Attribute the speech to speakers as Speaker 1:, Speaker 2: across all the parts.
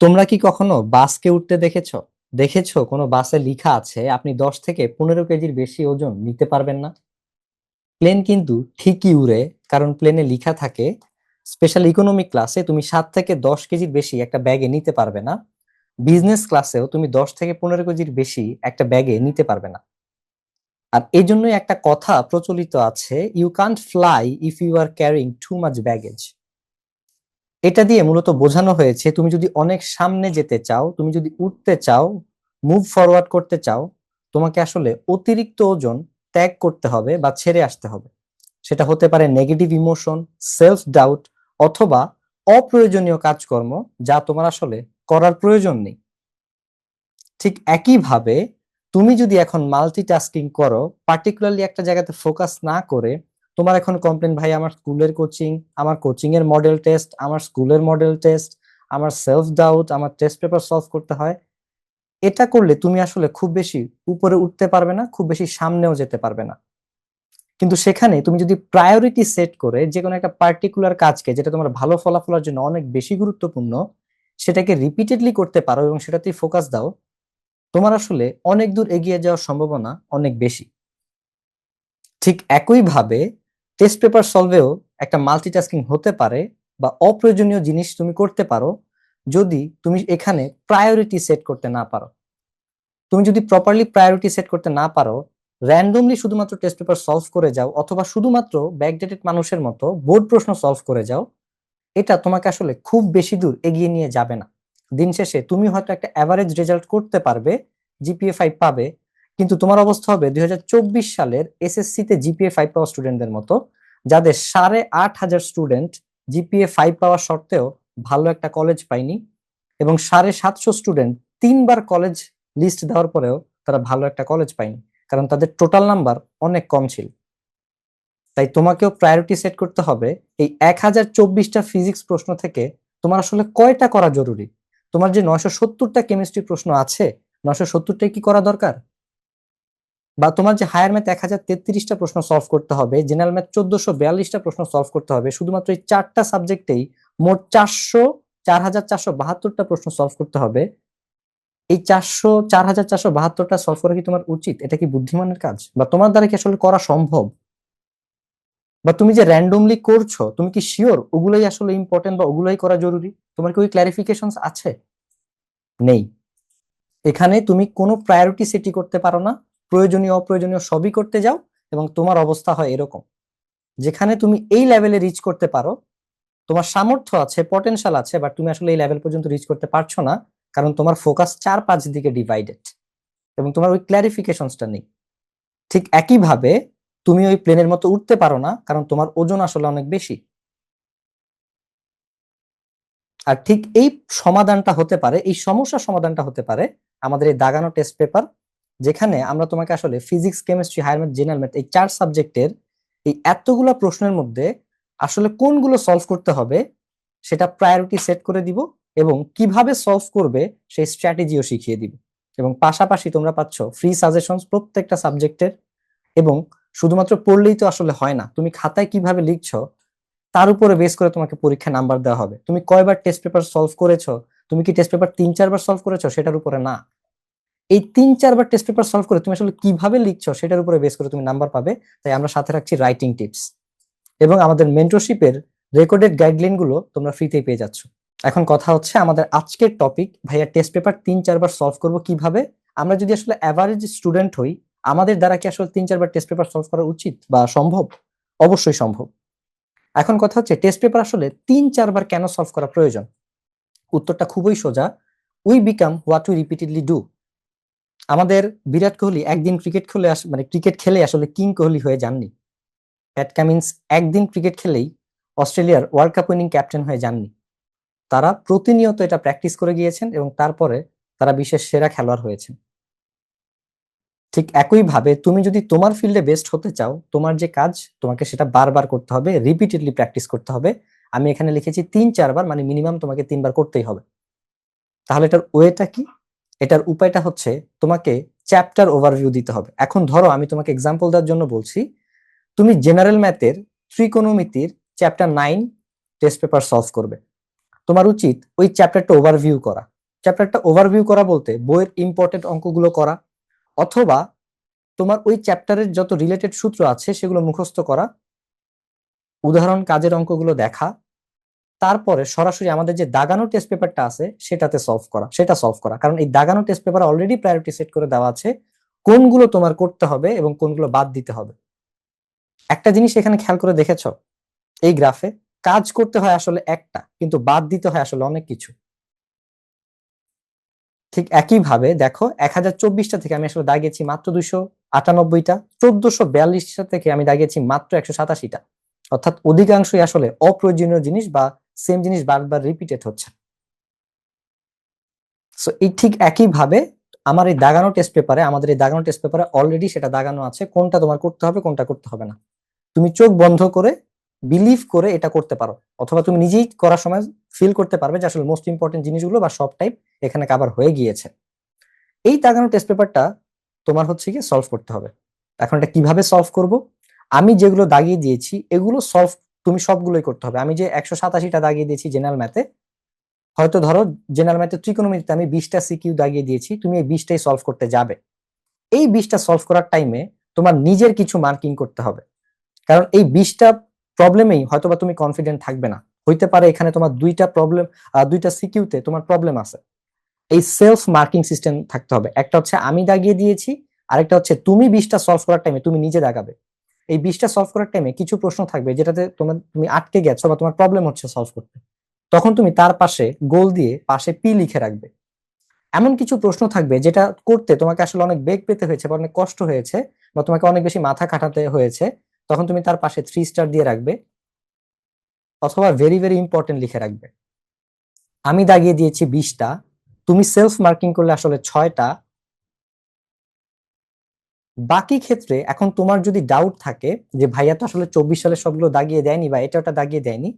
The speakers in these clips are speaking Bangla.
Speaker 1: তোমরা কি কখনো বাসকে উঠতে দেখেছ? দেখেছ কোনো বাসে লেখা আছে, আপনি দশ থেকে পনেরো কেজির বেশি ওজন নিতে পারবেন না? প্লেন কিন্তু ঠিকই উড়ে, কারণ প্লেনে লেখা থাকে স্পেশাল ইকোনমিক ক্লাসে তুমি সাত থেকে দশ কেজির বেশি একটা ব্যাগে নিতে পারবে না বিজনেস ক্লাসেও তুমি দশ থেকে পনেরো কেজির বেশি একটা ব্যাগে নিতে পারবে না। আর এই জন্যই একটা কথা প্রচলিত আছে you can't fly if you are carrying too much baggage এটা দিয়ে মূলত বোঝানো হয়েছে, তুমি যদি অনেক সামনে যেতে চাও, তুমি যদি উঠতে চাও মুভ ফরওয়ার্ড করতে চাও, তোমাকে আসলে অতিরিক্ত ওজন ত্যাগ করতে হবে বা ছেড়ে আসতে হবে। সেটা হতে পারে নেগেটিভ ইমোশন সেলফ ডাউট অথবা অপ্রয়োজনীয় কাজকর্ম যা তোমার আসলে করার প্রয়োজন নেই। ঠিক একইভাবে তুমি যদি এখন মাল্টিটাস্কিং করো পার্টিকুলারলি একটা জায়গাতে ফোকাস না করে তোমার এখন কমপ্লেন ভাই, আমার স্কুলের কোচিং আমার কোচিং এর মডেল টেস্ট আমার স্কুলের মডেল টেস্ট আমার সেলফ ডাউট আমার টেস্ট পেপার সলভ করতে হয়। এটা করলে তুমি আসলে খুব বেশি উপরে উঠতে পারবে না, খুব বেশি সামনেও যেতে পারবে না। কিন্তু সেখানে তুমি যদি প্রায়োরিটি সেট করে যে কোনো একটা পার্টিকুলার কাজকে, যেটা তোমার ভালো ফলাফলের জন্য অনেক বেশি গুরুত্বপূর্ণ, সেটাকে রিপিটেডলি করতে পারো এবং সেটাতেই ফোকাস দাও, তোমার আসলে অনেক দূর এগিয়ে যাওয়ার সম্ভাবনা অনেক বেশি। ঠিক একইভাবে টেস্ট পেপার সলভেও একটা মাল্টিটাস্কিং হতে পারে বা অপ্রয়োজনীয় জিনিস তুমি করতে পারো যদি তুমি এখানে প্রায়োরিটি সেট করতে না পারো। তুমি যদি প্রপারলি প্রায়োরিটি সেট করতে না পারো র্যান্ডমলি শুধুমাত্র টেস্ট পেপার সলভ করে যাও অথবা শুধুমাত্র ব্যাকডেটেড মানুষের মতো বোর্ড প্রশ্ন সলভ করে যাও, এটা তোমাকে আসলে খুব বেশি দূর এগিয়ে নিয়ে যাবে না। দিন শেষে তুমি হয়তো একটা অ্যাভারেজ রেজাল্ট করতে পারবে জিপিএ ফাইভ পাবে কিন্তু তোমার অবস্থা হবে দুই হাজার চব্বিশ সালের এসএসসি তে জিপিএ ফাইভ পাওয়া স্টুডেন্টদের মতো, যাদের সাড়ে আট হাজার স্টুডেন্ট জিপিএ ফাইভ পাওয়া সত্ত্বেও ভালো একটা কলেজ পায়নি এবং সাড়ে সাতশো স্টুডেন্ট তিনবার কলেজ লিস্ট দেওয়ার পরেও তারা ভালো একটা কলেজ পায়নি, কারণ তাদের টোটাল নাম্বার অনেক কম ছিল। তাই তোমাকেও প্রায়োরিটি সেট করতে হবে এই এক হাজার চব্বিশটা ফিজিক্স প্রশ্ন থেকে তোমার আসলে কয়টা করা জরুরি? তোমার যে নয়শো সত্তরটা কেমিস্ট্রি প্রশ্ন আছে, নয়শো সত্তরটাই কি করা দরকার? বা তোমার যে হায়ার ম্যাথ এক হাজার তেত্রিশটা প্রশ্ন সলভ করতে হবে জেনারেল ম্যাথ চোদ্দশো বিয়াল্লিশটা প্রশ্ন সলভ করতে হবে, শুধুমাত্র এই চারটা সাবজেক্টেই মোট চারশো, চার হাজার চারশো বাহাত্তরটা প্রশ্ন সলভ করতে হবে। এই চারশো, চার হাজার চারশো বাহাত্তরটা সলভ করা কি তোমার উচিত? এটা কি বুদ্ধিমানের কাজ? বা তোমার দ্বারা কি আসলে করা সম্ভব? বা তুমি যে র্যান্ডমলি করছ, তুমি কি শিওর ওগুলোই আসলে ইম্পর্টেন্ট বা ওগুলোই করা জরুরি? তোমার কি ওই ক্লারিফিকেশন আছে? নেই। এখানে তুমি কোনো প্রায়োরিটি সেটি করতে পারো না। প্রয়োজনীয়, অপ্রয়োজনীয় সবই করতে যাও এবং তোমার অবস্থা হয় এরকম। যেখানে তুমি এই লেভেলে রিচ করতে পারো, তোমার সামর্থ্য আছে পটেনশিয়াল আছে বাট তুমি আসলে এই লেভেল পর্যন্ত রিচ করতে পারছ না, কারণ তোমার ফোকাস চার পাঁচ দিকে ডিভাইডেড এবং তোমার ওই ক্ল্যারিফিকেশনসটা নেই। ঠিক একইভাবে তুমি ওই প্লেনের মতো উঠতে পারো না, কারণ তোমার ওজন আসলে অনেক বেশি। আর ঠিক এই সমাধানটা হতে পারে, এই সমস্যার সমাধানটা হতে পারে আমাদের এই দাগানো টেস্ট পেপার যেখানে আমরা তোমাকে আসলে physics chemistry higher math general math এই চার সাবজেক্টের এই এতগুলো প্রশ্নের মধ্যে আসলে কোনগুলো সলভ করতে হবে সেটা প্রায়োরিটি সেট করে দিব এবং কীভাবে সলভ করবে সেই স্ট্র্যাটেজিও শিখিয়ে দিব। এবং পাশাপাশি তোমরা পাচ্ছ ফ্রি সাজেশন প্রত্যেকটা সাবজেক্টের এবং শুধুমাত্র পড়লেই তো আসলে হয় না, তুমি খাতায় কীভাবে লিখছ তার উপরে বেস করে তোমাকে পরীক্ষা নাম্বার দেওয়া হবে। তুমি কয়বার টেস্ট পেপার সলভ করেছ? তুমি কি টেস্ট পেপার তিন, চারবার সলভ করেছ? সেটার উপরে না। এই তিন, চারবার টেস্ট পেপার সলভ করে তুমি আসলে কীভাবে লিখছো সেটার উপরে বেস করে তুমি নাম্বার পাবে। তাই আমরা সাথে রাখছি রাইটিং টিপস এবং আমাদের মেন্টরশিপের রেকর্ডেড গাইডলাইনগুলো তোমরা ফ্রিতেই পেয়ে যাচ্ছ। এখন কথা হচ্ছে আমাদের আজকের টপিক ভাইয়া টেস্ট পেপার তিন, চারবার সলভ করব কীভাবে? আমরা যদি আসলে অ্যাভারেজ স্টুডেন্ট হই, আমাদের দ্বারা কি আসলে তিন, চারবার টেস্ট পেপার সলভ করা উচিত বা সম্ভব? অবশ্যই সম্ভব। এখন কথা হচ্ছে টেস্ট পেপার আসলে তিন, চারবার কেন সলভ করা প্রয়োজন? উত্তরটা খুবই সোজা। We become what we repeatedly do আমাদের বিরাট কোহলি একদিন ক্রিকেট খেলে মানে ক্রিকেট খেলে আসলে কিং কোহলি হয়ে যাননি। প্যাট কামিন্স একদিন ক্রিকেট খেলেই অস্ট্রেলিয়ার ওয়ার্ল্ড কাপ উইনিং ক্যাপ্টেন হয়ে যাননি। তারা প্রতিনিয়ত এটা প্র্যাকটিস করে গিয়েছেন এবং তারপরে তারা বিশ্বের সেরা খেলোয়াড় হয়েছেন। ঠিক একইভাবে তুমি যদি তোমার ফিল্ডে বেস্ট হতে চাও, তোমার যে কাজ, তোমাকে সেটা বারবার করতে হবে রিপিটেডলি প্র্যাকটিস করতে হবে। আমি এখানে লিখেছি তিন, চারবার মানে মিনিমাম তোমাকে তিনবার করতেই হবে। তাহলে এটার ওয়েটা কি? এটার উপায়টা হচ্ছে তোমাকে চ্যাপ্টার ওভারভিউ দিতে হবে। এখন ধরো আমি তোমাকে এক্সাম্পল দেওয়ার জন্য বলছি, তুমি জেনারেল ম্যাথের ত্রিকোণমিতির chapter nine test paper solve করবে। তোমার উচিত ওই চ্যাপ্টারটা ওভারভিউ করা। চ্যাপ্টারটা ওভারভিউ করা বলতে বইয়ের ইম্পর্টেন্ট অঙ্কগুলো করা, অথবা তোমার ওই চ্যাপ্টারের যত রিলেটেড সূত্র আছে সেগুলো মুখস্থ করা, উদাহরণ কাজের অঙ্কগুলো দেখা তারপরে সরাসরি আমাদের যে দাগানো টেস্ট পেপারটা আছে, সেটাতে সলভ করা, সেটা সলভ করা। কারণ এই দাগানো test paper already priority set করে দেওয়া আছে, কোনগুলো তোমার করতে হবে এবং কোনগুলো বাদ দিতে হবে। একটা জিনিস এখানে খেয়াল করে দেখেছ? এই গ্রাফে কাজ করতে হয় আসলে একটা, কিন্তু বাদ দিতে হয় আসলে অনেক কিছু। ঠিক একইভাবে দেখো এক হাজার চব্বিশটা থেকে আমি আসলে দাগিয়েছি মাত্র দুইশো আটানব্বইটা, চোদ্দশো বিয়াল্লিশটা থেকে আমি দাগিয়েছি মাত্র একশো সাতাশিটা। অর্থাৎ অধিকাংশই আসলে অপ্রয়োজনীয় জিনিস বা সেম জিনিস বারবার রিপিটেড হচ্ছে সো এই ঠিক একইভাবে আমার এই দাগানো টেস্ট পেপারে আমাদের এই দাগানো টেস্ট পেপারে অলরেডি সেটা দাগানো আছে, কোনটা তোমার করতে হবে, কোনটা করতে হবে না। তুমি চোখ বন্ধ করে বিলিভ করে এটা করতে পারো, অথবা তুমি নিজেই করার সময় ফিল করতে পারবে যে আসলে মোস্ট ইম্পর্টেন্ট জিনিসগুলো বা সব টাইপ এখানে কাভার হয়ে গিয়েছে। এই দাগানো টেস্ট পেপারটা তোমার হচ্ছে কি সলভ করতে হবে। এখন এটা কীভাবে সলভ করব? আমি যেগুলো দাগিয়ে দিয়েছি, এগুলো সলভ তুমি সবগুলোই করতে হবে। আমি যে একশো সাতাশিটা দাগিয়ে দিয়েছি জেনারেল ম্যাথে হয়তো ধরো জেনারেল ম্যাথে ত্রিকোণমিতিতে আমি বিশটা সিকিউ দাগিয়ে দিয়েছি, তুমি এই বিশটাই সলভ করতে যাবে। এই বিশটা সলভ করার টাইমে তোমার নিজের কিছু মার্কিং করতে হবে। কারণ এই বিশটা প্রবলেমেই হয়তোবা তুমি কনফিডেন্ট থাকবে না। হইতে পারে এখানে তোমার দুইটা প্রবলেম দুইটা সিকিউতে তোমার প্রবলেম আছে। এই সেলফ মার্কিং সিস্টেম থাকতে হবে। একটা হচ্ছে আমি দাগিয়ে দিয়েছি, আরেকটা হচ্ছে তুমি বিশটা সলভ করার টাইমে তুমি নিজে দাগাবে। এই বিশটা সলভ করার টাইমে কিছু প্রশ্ন থাকবে যেটাতে তোমার, তুমি আটকে গেছো বা তোমার প্রবলেম হচ্ছে সলভ করতে। তখন তুমি তার পাশে গোল দিয়ে পাশে পি লিখে রাখবে। এমন কিছু প্রশ্ন থাকবে যেটা করতে তোমাকে আসলে অনেক বেগ পেতে হয়েছে বা অনেক কষ্ট হয়েছে বা তোমাকে অনেক বেশি মাথা খাটাতে হয়েছে, তখন তুমি তার পাশে থ্রি স্টার দিয়ে রাখবে অথবা ভেরি ভেরি ইম্পর্টেন্ট লিখে রাখবে। আমি দাগিয়ে দিয়েছি বিশটা, তুমি সেলফ মার্কিং করলে আসলে ছয়টা বাকি ক্ষেত্রে এখন তোমার যদি ডাউট থাকে যে ভাইয়া তো আসলে চব্বিশ সালে সবগুলো দাগিয়ে দেয়নি বা এটা ওটা দাগিয়ে দেয়নি,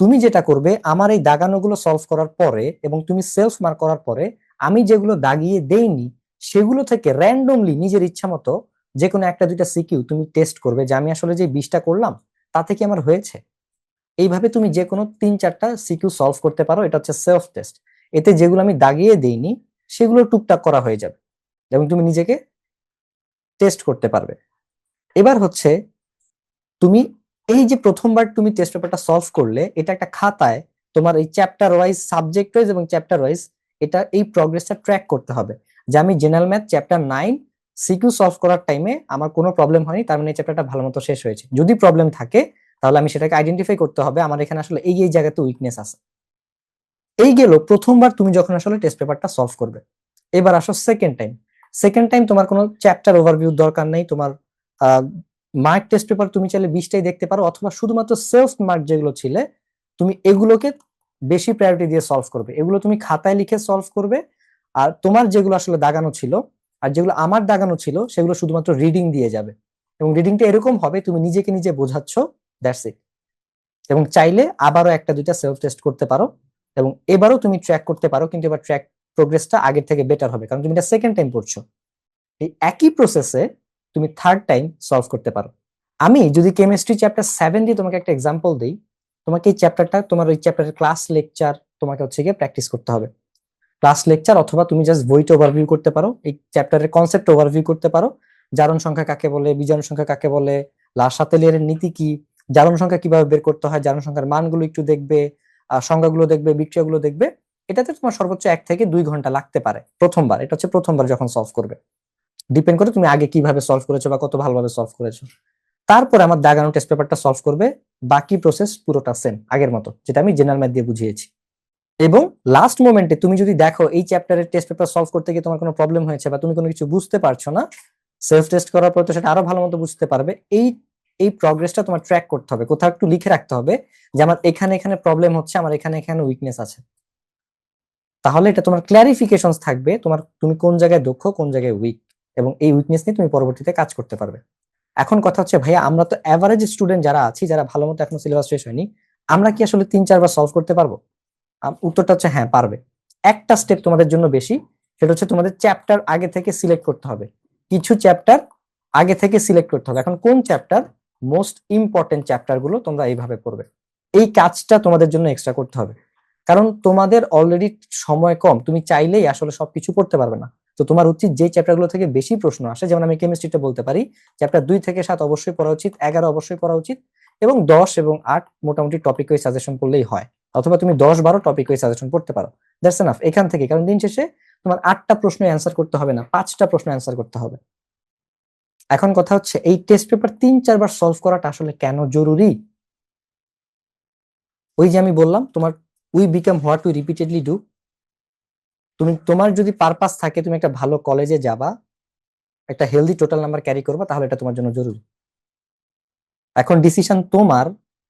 Speaker 1: তুমি যেটা করবে, আমার এই দাগানোগুলো সলভ করার পরে এবং তুমি সেলফ মার্ক করার পরে আমি যেগুলো দাগিয়ে দেইনি, সেগুলো থেকে র্যান্ডমলি নিজের ইচ্ছা মতো যে কোনো একটা দুইটা সিকিউ তুমি টেস্ট করবে যে আমি আসলে যে বিশটা করলাম, তাতে কি আমার হয়েছে? এইভাবে তুমি যে কোনো তিন চারটা সিকিউ সলভ করতে পারো, এটা হচ্ছে সেলফ টেস্ট এতে যেগুলো আমি দাগিয়ে দেইনি, সেগুলো টুকটাক করা হয়ে যাবে। এবং তুমি নিজেকে টেস্ট করতে পারবে। এবার হচ্ছে, তুমি এই যে প্রথমবার তুমি টেস্ট পেপারটা সলভ করলে, এটা একটা খাতায় তোমার এই চ্যাপ্টার ওয়াইজ সাবজেক্ট ওয়াইজ এবং চ্যাপ্টার ওয়াইজ এটা এই প্রগ্রেসটা ট্র্যাক করতে হবে। যে আমি general math chapter nine CQ solve করার টাইমে আমার কোনো প্রবলেম হয়নি, তার মানে এই চ্যাপ্টারটা ভালো মতো শেষ হয়েছে। যদি প্রবলেম থাকে, তাহলে আমি সেটাকে আইডেন্টিফাই করতে হবে, আমার এখানে আসলে এই এই জায়গাতে উইকনেস আছে। এই গেল, প্রথমবার তুমি যখন আসলে টেস্ট পেপারটা সলভ করবে। এবার আসো সেকেন্ড টাইম সেকেন্ড টাইম তোমার কোনো চ্যাপ্টার ওভারভিউ দরকার নেই, তোমার মার্ক টেস্ট পেপার তুমি চাইলে বিশটাই দেখতে পারো, অথবা শুধুমাত্র সেলফ মার্ক যেগুলো ছিলে, তুমি এগুলোকে বেশি প্রায়োরিটি দিয়ে সলভ করবে। এগুলো তুমি খাতায় লিখে সলভ করবে, আর তোমার যেগুলো আসলে দাগানো ছিল, আর যেগুলো আমার দাগানো ছিল, সেগুলো শুধুমাত্র রিডিং দিয়ে যাবে। এবং রিডিংটা এরকম হবে, তুমি নিজেকে নিজে বোঝাচ্ছ দ্যাটস ইট এবং চাইলে আবারও একটা দুইটা সেলফ টেস্ট করতে পারো, এবং এবারও তুমি ট্র্যাক করতে পারো, কিন্তু এবার ট্র্যাক প্রোগ্রেসটা আগের থেকে বেটার হবে, কারণ তুমি এটা সেকেন্ড টাইম পড়ছো। এই একই প্রসেসে তুমি থার্ড টাইম সলভ করতে পারো। আমি যদি কেমিস্ট্রি চ্যাপ্টার সেভেন দিয়ে তোমাকে একটা এক্সাম্পল দিই, তোমাকে এই চ্যাপ্টারটা তোমার ওই চ্যাপ্টারের ক্লাস লেকচার তোমাকে হচ্ছে গিয়ে প্র্যাকটিস করতে হবে। ক্লাস লেকচার অথবা তুমি জাস্ট বইটা ওভারভিউ করতে পারো, এই চ্যাপ্টারের কনসেপ্ট ওভারভিউ করতে পারো। জারণ সংখ্যা কাকে বলে, বিজারণ সংখ্যা কাকে বলে লাসাতেলিয়ারের নীতি কি, জারণ সংখ্যা কীভাবে বের করতে হয়, জারণ সংখ্যার মানগুলো একটু দেখবে সংখ্যাগুলো দেখবে, বিক্রিয়াগুলো দেখবে। এটাতে তোমার সর্বোচ্চ এক থেকে দুই ঘণ্টা লাগতে পারে প্রথমবার। এটা হচ্ছে প্রথমবার যখন সলভ করবে। ডিপেন্ড করে তুমি আগে কীভাবে সলভ করেছ বা কত ভালোভাবে সলভ করেছ। তারপরে আমার দাগানো টেস্ট পেপারটা সলভ করবে, বাকি প্রসেস পুরোটা সেম আগের মতো, যেটা আমি জেনারেল ম্যাথ দিয়ে বুঝিয়েছি। এবং লাস্ট মোমেন্টে তুমি যদি দেখো এই চ্যাপ্টারের টেস্ট পেপার সলভ করতে গিয়ে তোমার কোনো প্রবলেম হয়েছে বা তুমি কোনো কিছু বুঝতে পারছ না সেলফ টেস্ট করার পর তো সেটা আরও ভালো মতো বুঝতে পারবে। এই এই প্রগ্রেসটা তোমার ট্র্যাক করতে হবে। কোথাও একটু লিখে রাখতে হবে যে আমার এখানে এখানে প্রবলেম হচ্ছে, আমার এখানে এখানে উইকনেস আছে। তাহলে এটা তোমার ক্ল্যারিফিকেশন থাকবে, তোমার তুমি কোন জায়গায় দক্ষ, কোন জায়গায় উইক এবং এই উইকনেস নিয়ে তুমি পরবর্তীতে কাজ করতে পারবে। এখন কথা হচ্ছে, ভাইয়া, আমরা তো অ্যাভারেজ স্টুডেন্ট যারা আছি, যারা ভালো মতো এখনও সিলেবাস শেষ হয়নি, আমরা কি আসলে তিন, চারবার সলভ করতে পারব? উত্তরটা হচ্ছে হ্যাঁ পারবে। একটা স্টেপ তোমাদের জন্য বেশি, সেটা হচ্ছে তোমাদের চ্যাপ্টার আগে থেকে সিলেক্ট করতে হবে। কিছু চ্যাপ্টার আগে থেকে সিলেক্ট করতে হবে। এখন কোন চ্যাপ্টার মোস্ট ইম্পর্টেন্ট চ্যাপ্টারগুলো তোমরা এইভাবে পড়বে। এই কাজটা তোমাদের জন্য এক্সট্রা করতে হবে। কারণ তোমাদের অলরেডি সময় কম, তুমি চাইলেই আসলে সবকিছু পড়তে পারবে না। তো তোমার উচিত যে চ্যাপ্টারগুলো থেকে বেশি প্রশ্ন আসে, যেমন আমি কেমিস্ট্রিটা বলতে পারি চ্যাপ্টার দুই থেকে সাত অবশ্যই পড়া উচিত, এগারো অবশ্যই পড়া উচিত, এবং দশ এবং আট মোটামুটি টপিক ওই সাজেশন করলেই হয়, অথবা তুমি দশ বারো টপিক ওই সাজেশন পড়তে পারো। দ্যাটস এনাফ এখান থেকে, কারণ দিন শেষে তোমার আটটা প্রশ্ন অ্যান্সার করতে হবে না, পাঁচটা প্রশ্ন অ্যান্সার করতে হবে। এখন কথা হচ্ছে, এই টেস্ট পেপার তিন চারবার সলভ করাটা আসলে কেন জরুরি? ওই যে আমি বললাম, তোমার we become what we repeatedly do তুমি, তোমার যদি পারপাস থাকে, তুমি একটা ভালো কলেজে যাবা, একটা হেলদি টোটাল নাম্বার ক্যারি করবা, তাহলে এটা তোমার জন্য জরুরি। এখন ডিসিশন তোমার,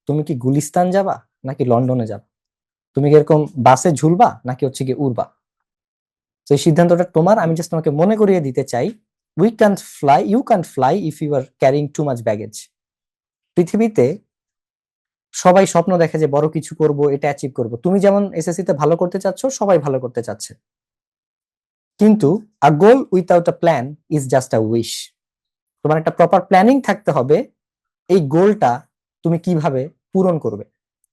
Speaker 1: তুমি কি গুলিস্তান যাবা, নাকি লন্ডনে যাবা? তুমি কি এরকম বাসে ঝুলবা, নাকি হচ্ছে কি উড়বা? তো এই সিদ্ধান্তটা তোমার, আমি জাস্ট তোমাকে মনে করিয়ে দিতে চাই we can fly you can fly if you are carrying too much baggage পৃথিবীতে সবাই স্বপ্ন দেখে যে বড় কিছু করব, এটা অ্যাচিভ করব। তুমি যেমন এসএসসি তে ভালো করতে চাচ্ছ, সবাই ভালো করতে চাচ্ছে। কিন্তু a goal without a plan is just a wish তোমার একটা প্রপার প্ল্যানিং থাকতে হবে, এই গোলটা তুমি কীভাবে পূরণ করবে?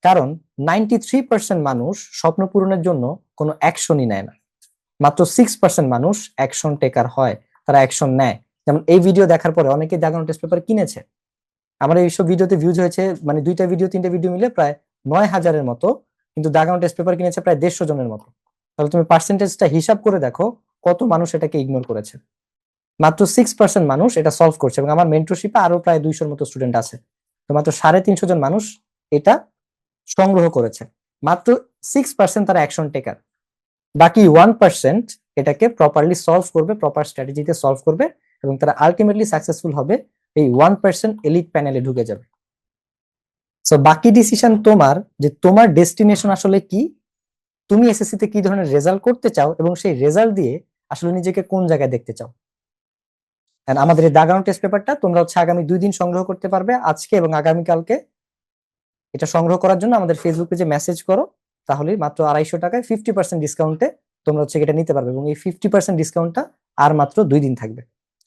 Speaker 1: কারণ নাইনটি থ্রি পার্সেন্ট মানুষ স্বপ্ন পূরণের জন্য কোনো অ্যাকশনই নেয় না। মাত্র সিক্স পার্সেন্ট মানুষ অ্যাকশন টেকার হয়, তারা অ্যাকশন নেয়। যেমন এই ভিডিও দেখার পরে অনেকে দাগানো টেস্ট পেপার কিনেছে। আমার এইসব ভিডিওতে ভিউজ হয়েছে মানে দুইটা ভিডিও তিনটা ভিডিও মিলে প্রায় নয় হাজারের মতো, কিন্তু দাগানো টেস্ট পেপার কিনেছে প্রায় দেড়শো জনের মতো। তাহলে তুমি পার্সেন্টেজটা হিসাব করে দেখো কত মানুষ এটাকে ইগনোর করেছে। মাত্র সিক্স পার্সেন্ট মানুষ এটা সলভ করছে এবং আমার মেন্টরশিপে আরও প্রায় দুইশোর মতো স্টুডেন্ট আছে। তো মাত্র সাড়ে তিনশো জন মানুষ এটা সংগ্রহ করেছে। মাত্র সিক্স পার্সেন্ট তারা অ্যাকশন টেকার বাকি ওয়ান পার্সেন্ট এটাকে প্রপারলি সলভ করবে প্রপার স্ট্র্যাটেজিতে সলভ করবে এবং তারা আলটিমেটলি সাকসেসফুল হবে এই ওয়ান পার্সেন্ট এলিট প্যানেলে ঢুকে যাবে। সো বাকি ডিসিশন তোমার যে তোমার ডেস্টিনেশন আসলে কি, তুমি এসএসসি তে কি ধরনের রেজাল্ট করতে চাও এবং সেই রেজাল্ট দিয়ে আসলে নিজেকে কোন জায়গায় দেখতে চাও? আমাদের এই দাগানো টেস্ট পেপারটা তোমরা হচ্ছে আগামী দুই দিন সংগ্রহ করতে পারবে আজকে এবং আগামীকালকে। এটা সংগ্রহ করার জন্য আমাদের ফেসবুক পেজে মেসেজ করো, তাহলে মাত্র আড়াইশো টাকায় ফিফটি পার্সেন্ট ডিসকাউন্টে তোমরা হচ্ছে এটা নিতে পারবে এবং এই ফিফটি পার্সেন্ট ডিসকাউন্টটা আর মাত্র দুই দিন থাকবে।